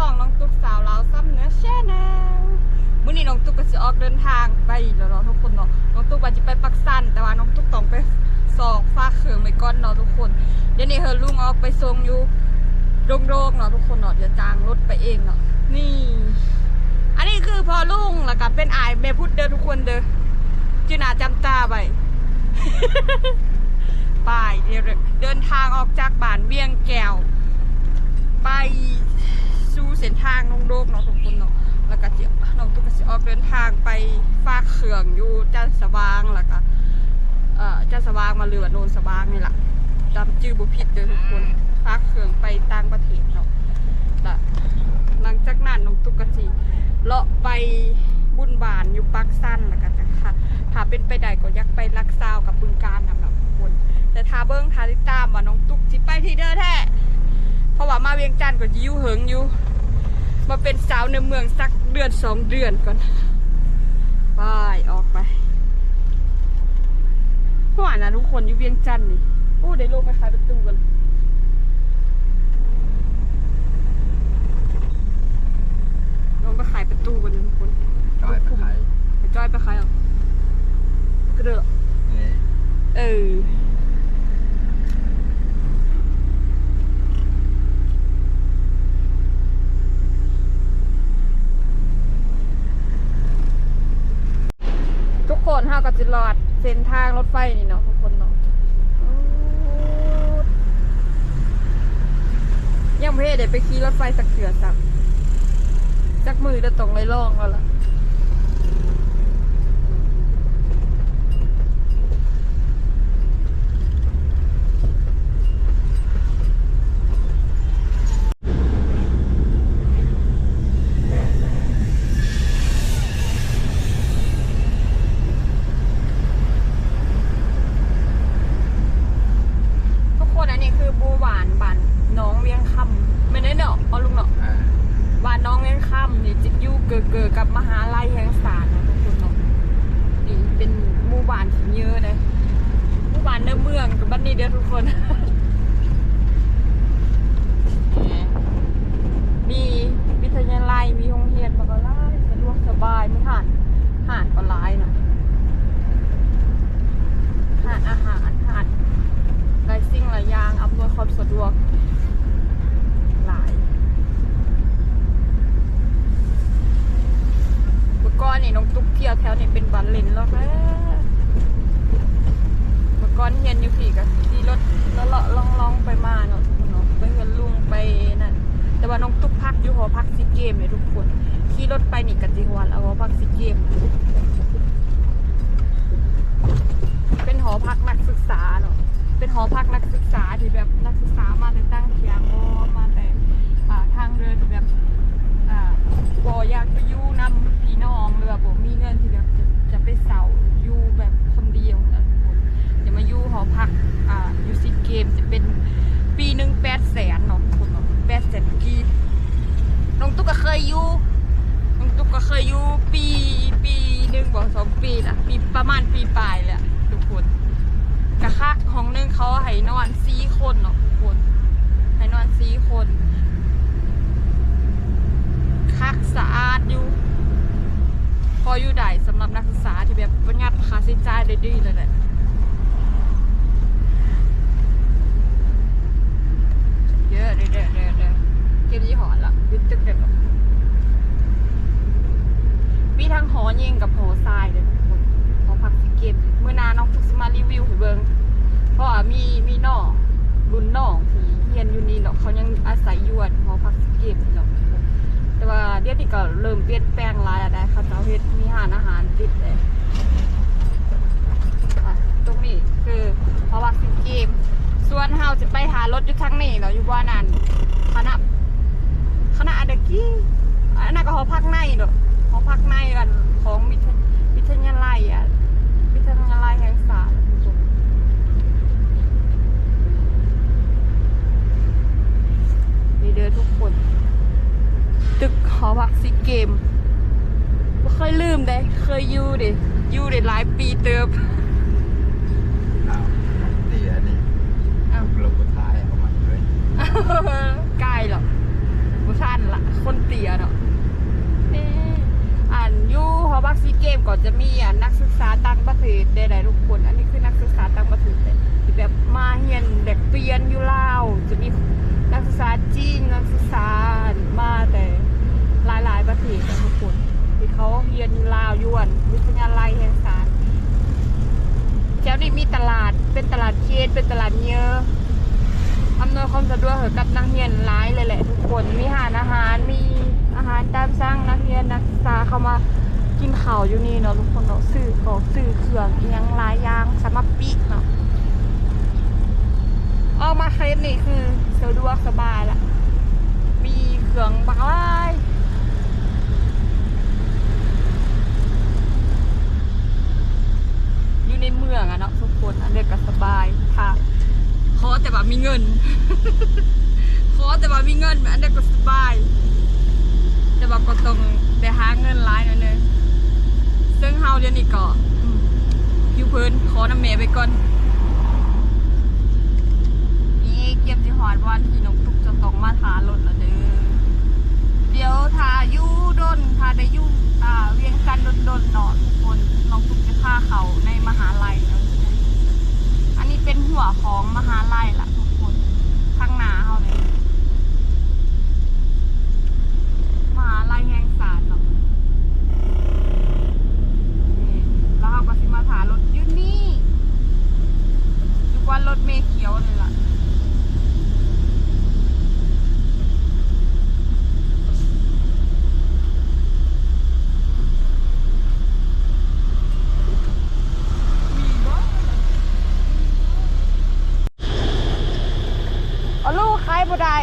สองน้องตุ๊กสาวลาวซ้ำเนื้อแช่แนวมื้อนี้น้องตุ๊กก็สิออกเดินทางไปแล้วเนาทุกคนเนาะน้องตุ๊กว่าจะไปปักสันแต่ว่าน้องตุ๊กต้องไปสอกฟ้ากเขืองไปก่อนเนาะทุกคน เดี๋ยวนี้เฮอลุงออกไปส่งอยู่โดงๆเนาะทุกคนเนาะเดี๋ยวจางรถไปเองเนาะนี่ อันนี้คือพอลุงแล้วก็เป็นอายแม่พุดเด้อทุกคนเด้อจืน่าจำตาไปไปเดี๋ยวเดินทางออกจากบ้านเวียงแก้วไป สู่เส้นทางนงโดกเนาะทุกคนเนาะแล้วก็เจิน้องตุ๊กก็สิออกเดินทางไปฝากเขื่องอยู่จันสว่างแล้วก็เอ่อจันสว่างมาเรือโนนสว่างนี่แหละจำชื่อบุผิดเด้อทุกคนฝากเขื่องไปต่างประเทศเนาะแล้วหลังจากนั้นน้องตุ๊กก็สิเลาะไปบุญบานอยู่ปักสั้นแล้วก็จะค่ะถ้าเป็นไปได้ก็อยากไปลักซาวกับบึงการนำแบบคน แต่ทาเบิ้งทาติตามว่าน้องตุ๊กสิไปที่เด้อแท้เพราะว่ามาเวียงจันทน์ก็ยิ้วเหิงอยู่ มาเป็นสาวในเมืองสักเดือนสองเดือนก่อนไปออกไปเมื่อวานนะทุกคนอยู่เวียงจันทน์นี่โอ้ได้ลงไปขายประตูกันลงไปขายประตูกันนะทุกคนจอยตะไคร้ไปจอยไปขายเอะก็เด้อนี่เออ ทุกคนห้า ก็จะรอดเส้นทางรถไฟนี่เนาะทุกคนเนาะยังไม่ได้ไปขี่รถไฟสักเสือสักจักมือจะตรงเลยล่องแล้วล่ะ ทุกคนอันนี้คือบูหวานบานน้องเวียงคำไม่ได้เนาะเอาลุงเนาะ อ่า บานน้องเวียงคำนี่จิตอยู่เกิดเกิดกับมหาลัยแห่งศาสตร์นะทุกคนเนาะนี่เป็นหมู่บ้านที่เยอะเลยหมู่บ้านกับบ้านนี้เด้อทุกคน มีวิทยาลัยมีโรงเรียนมาก็ไล่สะดวกสบายไม่ห่านห่านก็หลายนะห่านอาหารห่านหลายสิ่งหลายอย่างอำนวยความสะดวกหลาย เมื่อก่อนนี่น้องตุ๊กเที่ยวแถวนี้เป็นบันเลนแล้วแหละเมื่อก่อนเฮียนอยู่พี่ก็ขี่รถแล้วเลาะล่องล่องๆไปมาเนาะทุกคนเนาะไปเงินลุงไปนั่น แต่ว่าน้องตุ๊กพักอยู่หอพักซีเกมเลยทุก คนขี่รถไปนี่กันจิวันเอาหอพักซีเกม เป็นหอพักนักศึกษาเนาะเป็นหอพักนักศึกษาที่แบบนักศึกษามาแต่ตั้งเขียงโอมาแต่าทางเดินที่แบบอ่าบ่อยากไปยู่นำพี่น้องหรือบ่มีเงินที่แบบจะจะไปเสาอยู่แบบคนเดียวนะทุกคนจะมาอยู่หอพักอ่าอยู่ซีเกมจะเป็นปีหนึ่งแปดแสนเนาะทุกคนเนาะแปดแสนกีบ องตุ๊กก็เคยอยู่น้องตุ๊กก็เคยอยู่ปีปีหนึ่งบอกสองปีนะปีประมาณปีปลายเลยอะทุกคนกระคักห้องหนึงเขาให้นอนสี่คนเนาะทุกคนให้นอนสี่คนคักสะอาดอยู่ พออยู่ได้สำหรับนักศึกษาที่แบบประหยัดค่าใช้จ่ายได้ดีเลยแหละเยอะเด้อเด้อเด้อเด้อเกมยี่ห้อละ ยึดตึกเด็ดหรอกมีทั้งหอยิงกับหอทรายเลยทุกคนหอพักที่เกมเมื่อนาน้องฟุกสมารีวิวให้เบิงเพราะมีมีน้องรุ่นน้องที่เรียนอยู่นี่เนาะเขายังอาศัยอยู่หอพักที่เกมนี่เนาะแต่ว่าเดี๋ยวนี้ก็เริ่มเปลี่ยนแปลงลายแล้วได้ค่ะเจ้าเฮ็ดมีหารอาหารติดเลยตรงนี้คือพอวักสิเกมส่วนเฮาจะไปหารถอยู่ทางนี้เนาะอยู่บ้านนั้นคณะ คณะเด็กี้อันนั้นก็หอพักในเนาะหอพักในกันของมิทวิทยาลัยอะวิทยาลัยแห่งศาสตร์นี่เด้อทุกคน ตึกหอพักซีเกมบ่เคยลืมเด้เคยอยู่เด้อยู่ด้หลายปีเติบ อ้าวเตียนี่ อ้าว เราก็ท้ายเอามาเลย ใกล้หรอกบ่ทันละ คนเตียเนาะนี่อ่านอยูฮอบักซีเกมก่อน จะมีอะนักศึกษาต่างประเทศได้ๆทุกคน อันนี้คือนักศึกษาต่างประเทศที่แบบมาเรียนเด็กเปลี่ยนอยู่ลาวจะมีนักศึกษาจีนนักศึกษามาแต่หลายๆประเทศทุกคนที่เขาเรียนอยู่ลาวยวนวิทยาลัยแห่งศาสตร์แถวนี้มีตลาดเป็นตลาดเชดเป็นตลาดเยอะอำนวยความสะดวกให้กับนักเรียนหลายเลยแหละทุกคนมีอาหารอาหารมีอาหารตามสั่งนักเรียนนักศึกษาเข้ามา กินข้าวอยู่นี่เนาะทุกคนเนาะซื้อของซื้อเครื่องอิหยังหลายอย่างสำหรัปีเนาะออกมาเคสนี่คือสะดวกสบายละมีเครื่องบางหลายอยู่ในเมืองอะเนาะทุกคนอันเด็กก็สบายค่ะขอแต่ว่ามีเงินขอแต่ว่ามีเงินอันเด็กก็สบาย แต่ว่าก็ต้องไปหาเงินหลายหน่อยนึง ซึ่งเฮาเดี๋ยวนี้ก็อืมผิวเพิ่นขอน้ำเมไปก่อนเก็บสิหอดวันที่น้องตุ๊กจะต้องมาทารถละเด้อ เดี๋ยวถ้าอยู่ดนถ้าได้อยู่อ่าเวียงกันดนดนๆเนาะทุกคนน้องตุ๊กจะพาเขาในมหาลัยเนาะอันนี้เป็นหัวของมหาลัยล่ะทุกคนข้างหน้าเขาเลยมหาลัยแห่งศาสตร์เนาะนี่แล้วเขาก็สิมาถารถอยู่นี่อยู่ว่ารถเมล์เขียวเลยล่ะ เอาลูกขาย บ่ได้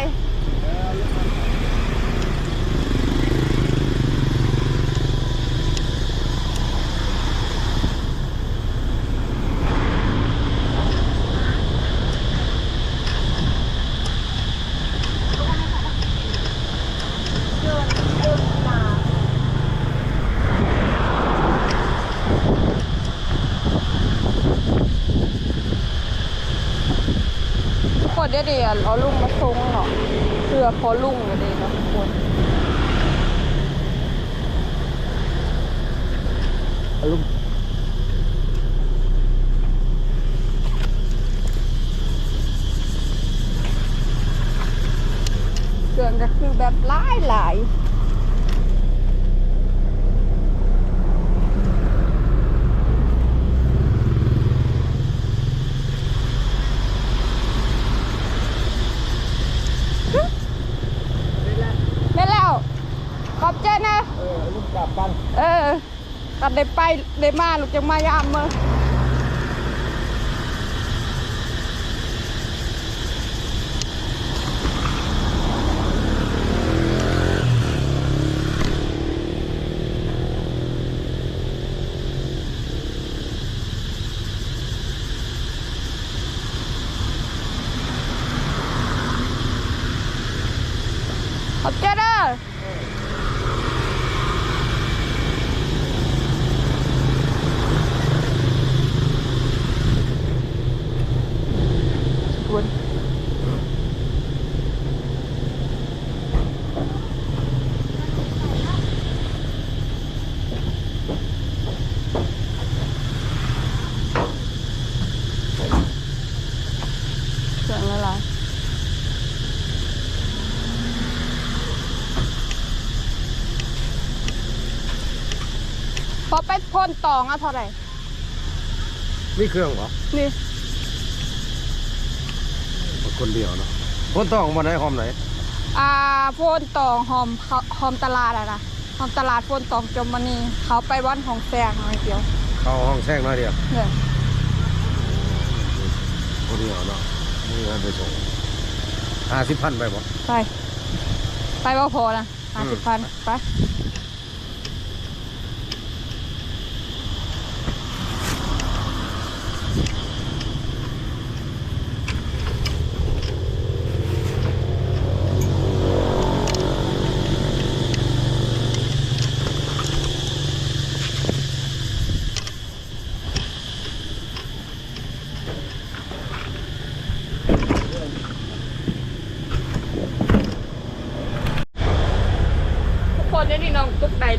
เดี๋ยวเดี๋ยวเอาลุงมาทรงเนาะ เพื่อพอลุงเลยเดีเนาะทุกคนลุงเครื่องก็คือแบบหลายหลายไม่แล้ว ขอบใจนะ เออลุงกลับบ้าน เออกัด ได้ไปได้มาลูกจังมายามมือขอบใจเด้อ คุณเสียงอะไรพอไปพ่นต องอะเท่าไหร่มีเครื่องเหรอนี่คนเดียวเนาะคนต้องมาไหนหอมไหนอ่าโพนตองหอมเขาหอมตลาดอะนะหอมตลาดโพนตองจมมานีเขาไปวัดของแซงหน่อยเดียว เข้าห้องแซงน้อยเดียวเนี่ยคนเดียวเนาะนี่ให้ไปส่งห้าสิบพันไปบ่ไปไปว่าพอนะห้าสิบพันไป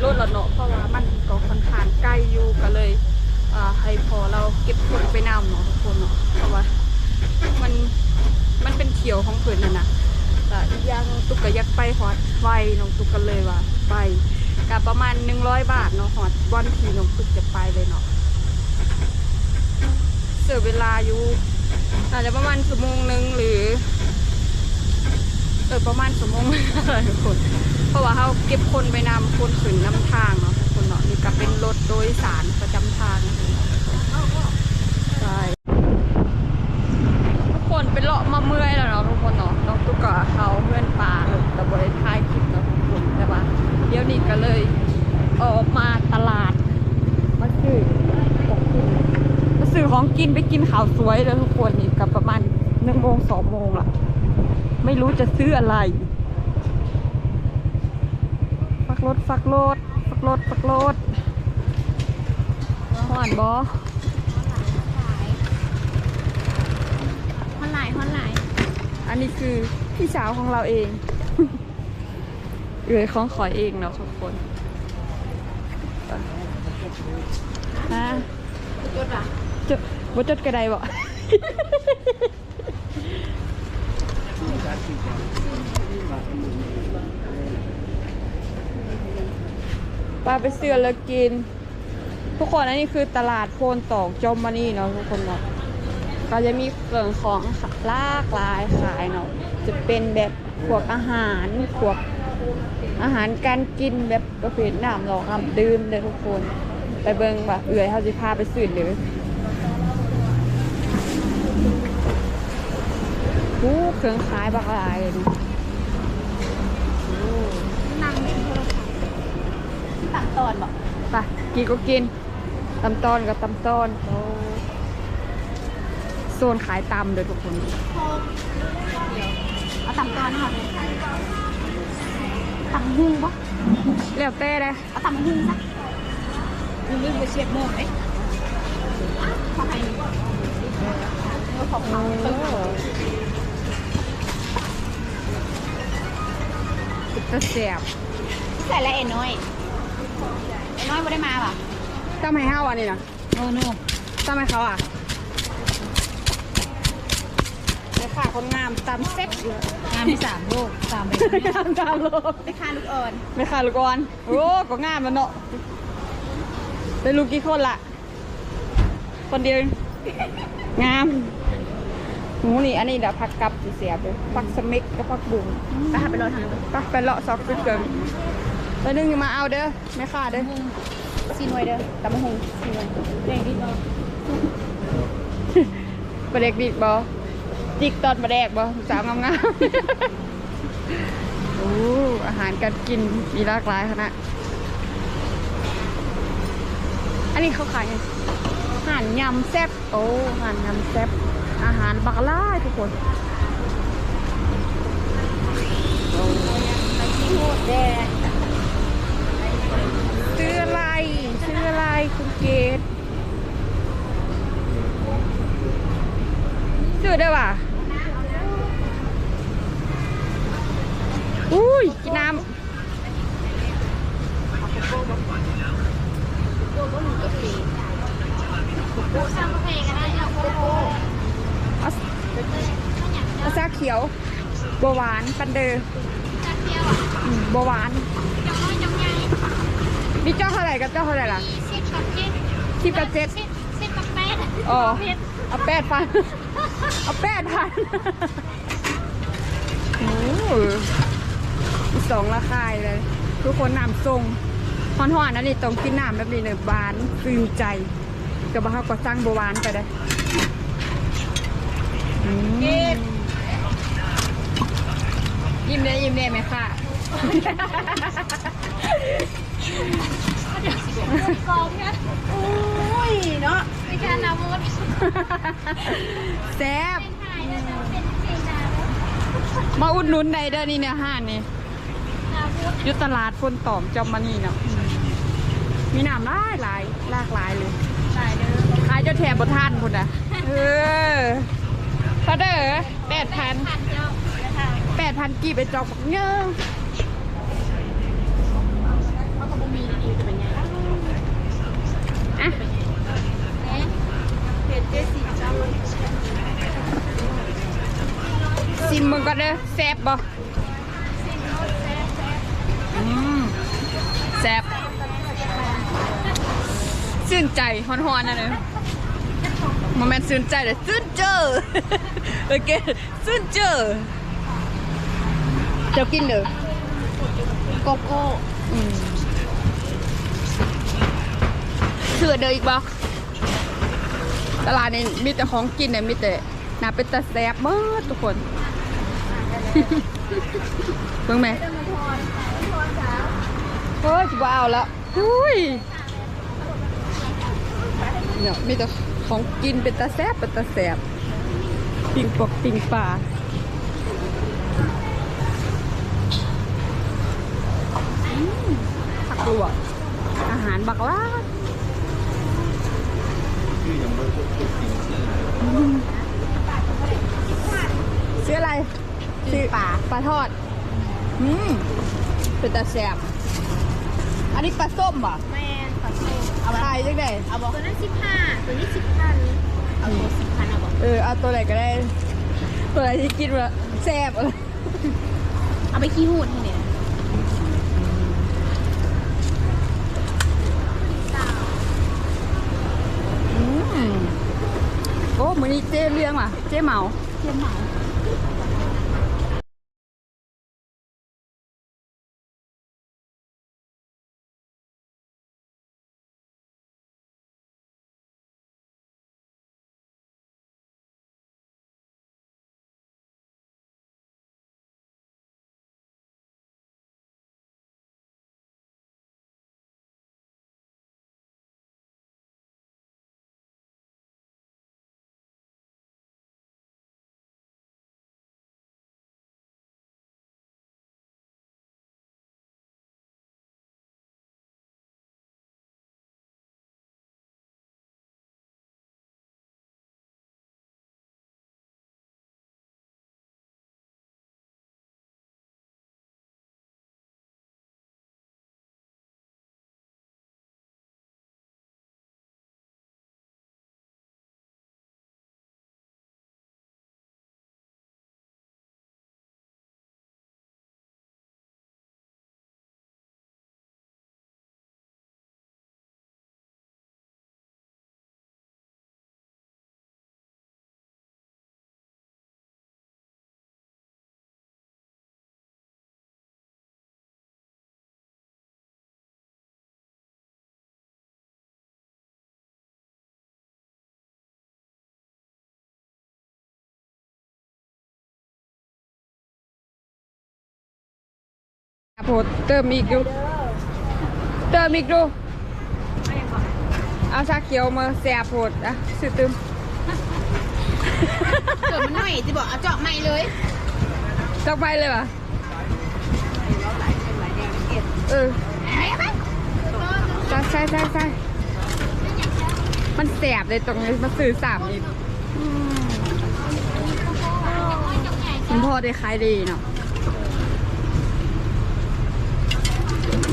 รถละเนาะเพราะว่ามันก็ค่อนข้างใกล้อยู่ก็เลยอ่าให้พอเราเก็บคนไปนำเนาะทุกคนเนาะเพราะว่ามันมันเป็นเที่ยวของเพิ่นน่ะนะแต่อีกอย่างตุกก็อยากไปฮอดไวน้องตุกก็เลยว่าไปกับประมาณ 100 บาทเนาะฮอดวันที่น้องตุกจะไปเลยเนาะเสียเวลาอยู่อาจจะประมาณชั่วโมงหนึงหรือเออประมาณสมงอะไรทุกคน เพราะว่าเขาเก็บคนไปนำคนขึ้นนำทางเนาะทุกคนเนาะนี่ก็เป็นรถโดยสารประจำทางใช่ทุกคนเป็นเลาะมาเมื่อยแล้วเนาะทุกคนเนาะน้องตุ๊กก็เขาเพื่อนปลาแต่บริท้ายคลิปเนาะทุกคนแต่ว่าเดี๋ยวนี้ก็เลยออกมาตลาดมาซื้อของกินมาซื้อของกินไปกินข้าวสวยเลยทุกคนนี่กับประมาณหนึ่งโมงสองโมงละไม่รู้จะซื้ออะไร กรถฟักรถฟักรถฟักรถหอนบอฮอนไลน์ฮอนไลน์อันนี้คือพี่สาวของเราเอง เอ่ยของขอยเองเนาะทุกคนฮะจดอะจดบ่จดกระไดบ่ ปลาไปเสือแล้วกิน ทุกคนอันนี้คือตลาดโพนตอกจอมมานี่เนาะทุกคนเนาะก็จะมีเครื่องของลากหลายขายเนาะจะเป็นแบบพวกอาหารพวกอาหารการกินแบบประเภทน้ำหลอกน้ำดื่มเลยทุกคน ไปเบิ่งว่าเอื่อยเขาสิพาไปสื่อเลยโอ้เครื่องขายบักหลายเลยดิโอ้ นั่งเล่นโทรศัพท์ ตัดตอนบอกไปกินก็กินตำตอนกับตำตอนโอ้โซนขายตำเลยทุกคนเอาตัดตอนค่ะตัดหุ้งปะแล้วแต่เลยเอาตัดหุ้งซะลืมลืมไปเชียดโมงเอ๊ะขอให้เออขอบคุณตึ้งติดตะเสียบใส่ละเอ็นน้อยเอ็ นน้อยไม่ได้มาป่ะตำให้เฮาอันนี้นะโน่โน่ตำให้เขาอะเดี๋ยวค่ะคนงามตำเซ็ตอยู่งานที่สามโลกสามไปงามตามโลกไปค่าลูกอ่อนไม่ค่ะลูกอ่อนโอ้ก็งามแล้วเนาะได้ลูกกี่คนละคนเดียว งามหนูนี่อันนี้เดี๋ยวพักกลับสิเสียไปพักสมิกกับพักบุ๋งไปหาไปรอทางไปไปเลาะซอกเกิน ไปนึงมาเอาเด้อไม่ขาดเด้อซีนวยเด้อตำมะฮงซีนวยเด็กดีเนาะปลาเด็กดิกบอจิกตอนปลาแดกบอสาวงามๆโอ้อาหารการกินมีหลากหลายขนาดอันนี้เขาขายไงอาหารยำแซ่บโอ้อาหารยำแซ่บอาหารบักล่ายทุกคนโคตรแดง ชื่ออะไรชื่ออะไรคุณเกดชื่อได้ป่ะอุ้ยกินน้ำเพลงกันได้เราโคโค่ำเอาซาเขียวบัวหวานปันเดอร์จักเที่ยวอะอืมบัวหวานจัง น้อยจังใหญ่นี่เจ้าเท่าไหร่กับเจ้าเท่าไหร่ล่ะสิบกับเจ็ดสิบกับเจ็ดสิบสิบกับแปดอ๋อเจ็ดเอาแปดพันเอาแปดพันโอ้โหมีสองราคาเลย ทุกคนน้ำทรงหอนหอนๆอันนี้ต้องกินน้ำแบบนี้เลยหวานฟินใจกับบ้าก็สั่งบหวานไปเลยอืมยิ้มได้ยิ้มได้ไหมค่ะ กองเนี่ยโอ้ยเนาะในการนำมุดแซ่บเป็นถ่ายแล้วจะเป็นเพลงนาแล้วมาอุดหนุนในเด้อนี่เนี่ยห้านนี่นามุดอยุตลาดคนตอมจอมมานี่เนาะมีน้ำหลายหลายหลากหลายเลยถ่ายเด้อขายเจ้าแถบบนท่านคนอะเออพอเด้อแปดพันแปดพันกี่ไปจอกบักเงอะ เขาบ่มีดีจะเป็นไงล่ะ อะซิมมึงก็เด้อแซ่บบ่อืมแซ่บชื่นใจฮอนๆนะเนอะโมเมนต์ชื่นใจเลยชื่นเจอโอเคชื่นเจอเจ้ากินเด้อโกโก้ อืม เสือเด้ออีกบ่ตลาดนี้มีแต่ของกินเนี่ยมีแต่น่าเป็นตาแซ่บเบิดทุกคนเพิ่งไหมเฮ้ยจะว้าวแล้วอุ้ยเนี่ยมีแต่ของกินเป็นตาแซ่บเป็นตาแซ่บปิงปอกปิงปลาอืมผักลวกอาหารบักลาด ชื่อยังไม่พูดจริงชื่อซื้ออะไรซื้อปลาปลาทอด อืมเป็นตาแซ่บอันนี้ปลาส้มป่ะแม่ขอโทษเอาไปจังไดเอาบอกตัวนั้นสิบห้าตัวนี้สิบพันเอาตัวสิบพันเอาบอกเออเอาตัวไหนก็ได้ ตัวไหนที่กินว่าแซ่บอะไรเอาไปขี้หูดให้เนี่ย อืมโอ้มือนี้เจ๊เลี้ยงว่ะ เจ๊เหมา เจ๊เหมา โพดเติมอีกดูเติมอีกดูเอาชาเขียวมาแซ่บโพดอะซื้อเติมเกิดมันหน่อยจะบอกเอาเจาะใหม่เลยจักไปเลยป่ะเออใช่ใช่ใช่ใช่มันแสบเลยตรงนี้มาซื้อสามอีกอืมคุณพ่อได้ขายดีเนาะ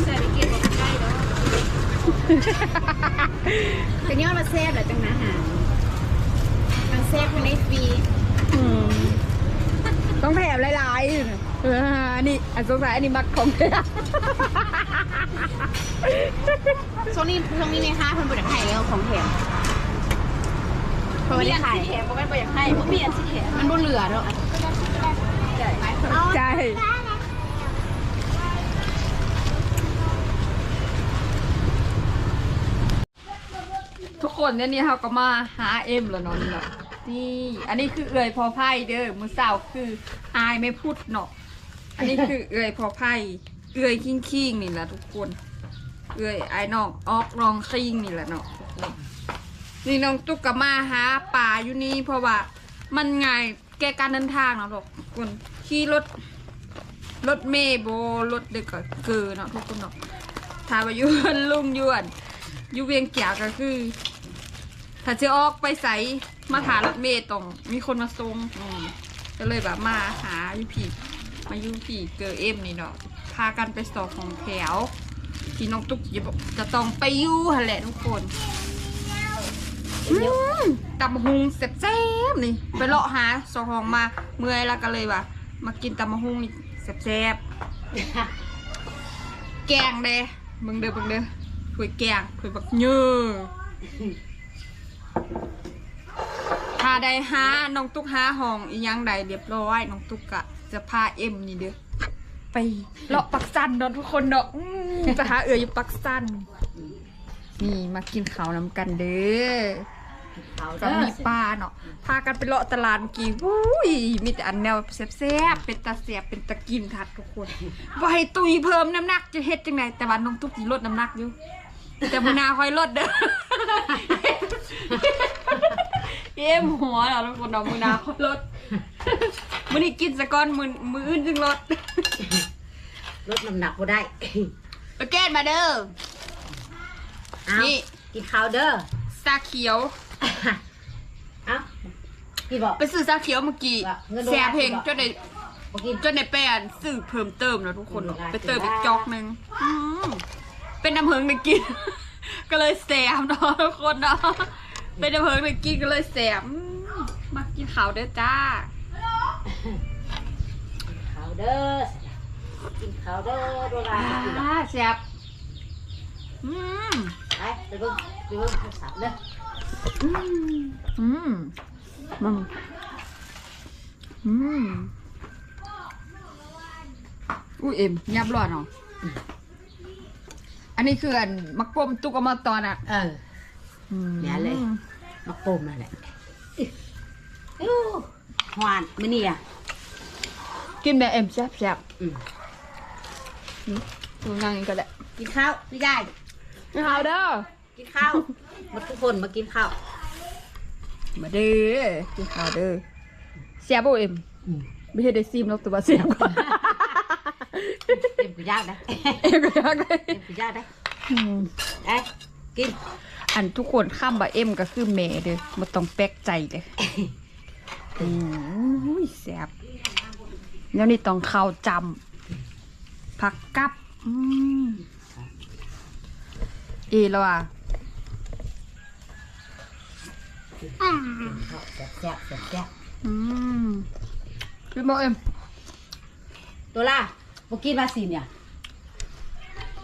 ใส่ไปเก็บกับใกล้แล้วแต่เนี่ยมาแซ่บเหรอจังนะฮะมันแซ่บภายในฟรีอืมต้องแถมหลายๆเอออันนี้อันสงสัยอันนี้มักของแท้ช่วงนี้ช่วงนี้ในห้าเพิ่นบริไทยแล้วของแถมเพิ่นบริไทยแถมบ่แม่นบ่อยากให้บ่มีอันสิแถมมันบ่เหลือแล้วใช่ ทุกคนเนี่ยนี่เขาก็มาหาเอ็มแล้วเนาะนี่เนาะนี่ อันนี้คือเอื่อยพอไพ่เด้อมือสาวคืออายไม่พูดเนาะอันนี้คือเอื่อยพอไพ่เอื่อยคิงคิงนี่แหละทุกคน เอื่อยไอ้น้องออกรองคิงนี่แหละเนาะทุกคนนี่น้องตุ๊กกมาหาป่าอยู่นี่เพราะว่ามันง่ายแกการเดินทางเนาะทุกคนขี่รถรถเมย์โบรถเด็กก็เกินเนาะทุกคนเนาะถ้าว่าอยู่ลุงยวนอยู่เวียงแก้วก็คือ ถ้าจะออกไปใสมาหารถเมย์ต้องมีคนมาส่งอืมก็เลยแบบมาหาอยู่ผีมาอยู่ผีเกอเอ็มนี่เนาะพากันไปสอบของแถว ที่น้องตุ๊กจะบอกจะต้องไปอยู่หั่นแหละทุกคนอืมตำบักหุงแซ่บๆนี่ ไปเลาะหาสองห้องมาเมื่อยแล้วก็เลยว่ามากินตำบักหุงนี่แซ่บๆแกงเด้มึงเด้อมึงเด้อถ้วยแกงถ้วยบักเนื้อ ถ้าได้หาน้องตุ๊กหาห้องอีหยังใดเรียบร้อยน้องตุ๊กะจะพาเอ็มนี่เด้อไปเลาะปักสันเนาะทุกคนเนาะอืมจะหาเอืออยู่ปักสันนี่มากินข้าวน้ำกันเด้อก็มีปลาเนาะพากันไปเลาะตลาดเมื่อกี้วุ้ยมีแต่อันแนวแซ่บๆเป็นตาแซ่บเป็นตะกินทัดทุกคนว่าให้ตุยเพิ่มน้ำหนักจะเฮ็ดจังไดแต่ว่าน้องตุ๊กสิลดน้ำหนักอยู่ แต่มือหนาคอยลดเด้อเอ็มหัวเนาะทุกคนเนาะมือหนาคอยลดมื้อนี้กินซะก่อนมื้อมื้ออื่นจึงลดลดน้ำหนักก็ได้โอเคมาเด้อเอานี่กินข้าวเด้อซาเขียว เอากินบอก ไปซื้อซาเขียวเมื่อกี้ว่าเงินโดนแซ่เพลงบอกจนในบอกกินจนในแปนซื้อเพิ่มเติมแล้วทุกคนเงินโดนไปเติมอีกจอกหนึ่งอืม เป็นน้ำเพิงในกิน ก็เลยแสบเนาะทุกคนเนาะเป็นน้ำเพิงในกินก็เลยแสบอืมมากินข้าวเด้อจ้าข้าวเด้อกินข้าวเด้อโดราอ่ากินบอกแสบอืมไปไปเบิ่งไปเบิ่งโทรศัพท์เด้ออืมอืมมึงอืมอุ้ยเอ็มยับร้อนเนาะ อันนี้คืออันมักปมตุกเอามาตอนอะเออ เนี่ยเลยมาโปมนั่นแหละอู้หวานมื้อนี้อะกินแบบเอ็มแซ่บแซ่บอืมดูนั่งกันก็ได้กินข้าวพี่ยายกินข้าวเด้อกินข้าวมาทุกคนมากินข้าวมาเด้อกินข้าวเด้อแซ่บบ่เอ็มอืม ไม่ใช่ได้ซิมหรอกแต่ว่าแซ่บกว่า เต็มกุยากนะเอ็มก็อยากได้เต็มกุยากนะไอ้กินอันทุกคนข้ามบะเอ็มก็คือแม่เด้อมาต้องแปลกใจเลยอืมแซ่บแล้วนี่ต้องข้าวจำผักกับอืมเอแล้วอะข้าวแซ่บแซ่บแซ่บแซ่บอืมกินบ่เอ็มตัวล่ะ บกินมาสีเนี่ย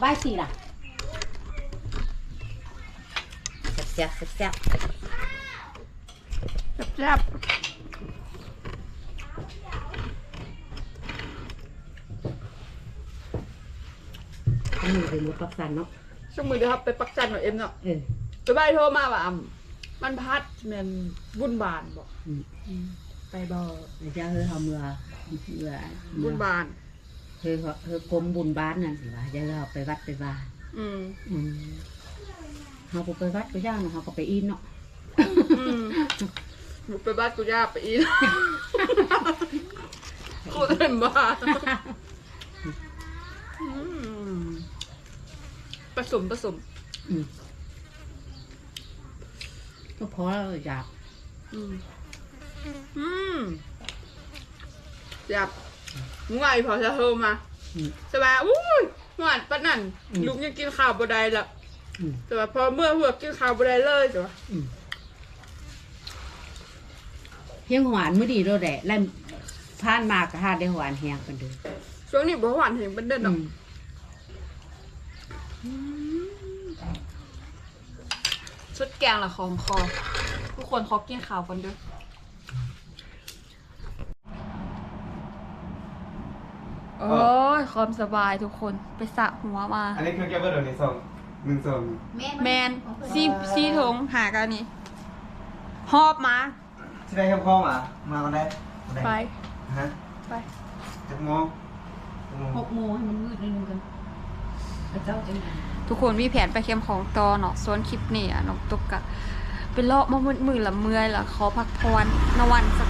บายสีล่ะแซ่บแซ่บแซ่บแซ่บแซ่บอันนี้เป็นรถปักสันเนาะช่วงมือเดียวครับไปปักจันหน่อยเอ็มเนาะเออไปบายโทรมาว่าอ่ำมันพัดแมันบุญบานบอกอืมไปบอเดี๋ยวจะเฮอเอาเมื่อเมื่อบุญบาน เฮอเฮอกรมบุญบ้านนั่นสิว่าจะเอาไปวัดไปบ้านอืมอืมเขาบ่ไปวัดก็ย่างเนาะเขาก็ไปอินเนาะอืมบุกไปบ้านกูย่าไปอีกโคตรเป็นบ้าอืมผสมผสม อืมก็พอแล้วอยากอืมอืมจับ ง่ายพอจะโทรมาอืมสบายอุ้ยหวานปะนั่นอืมลุงยังกินข้าวบ่ได้ละอืม แต่ว่าพอเมื่อหัวกินข้าวบ่ได้เลยจ้ะอืม เฮียงหวานมื้อดีเราแดะแล้วผ่านมากก็หาได้หวานเฮียงกันเด้อช่วงนี้บ่หวานเห็นเป็นเด่นอืเนาะมชุดแกงละของคอทุกคนขอกินข้าวกันเด้อ โอ้ยความสบายทุกคนไปสระหัวมา อันนี้คือแก้วเบอร์เดี๋ยวนี้ส่งหนึ่งส่งแมนซีซีทงหากันนี่หอบมาที่ได้เข้มข้องอะมากันได้วันไปฮะไปจักโมงจักโมงหกโมงให้มันมืดนิดนึงกันพระเจ้าจังไงทุกคนมีแผนไปเข้มของตอเนาะส่วนคลิปนี้อะน้องตุกกะไปเลาะมามืดมือละเมื่อยละขอพักผ่อนนวันสัก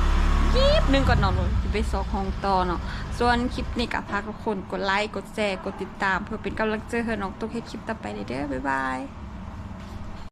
ยิบหนึงก่อนนอนสิไปซอกของต่อเนาะส่วนคลิปนี้กับพากทุกคนกดไลค์กดแชร์กดติดตาม เพื่อเป็นกำลังใจให้น้องตุ๊กให้คลิปต่อไปเด้อบ๊ายบาย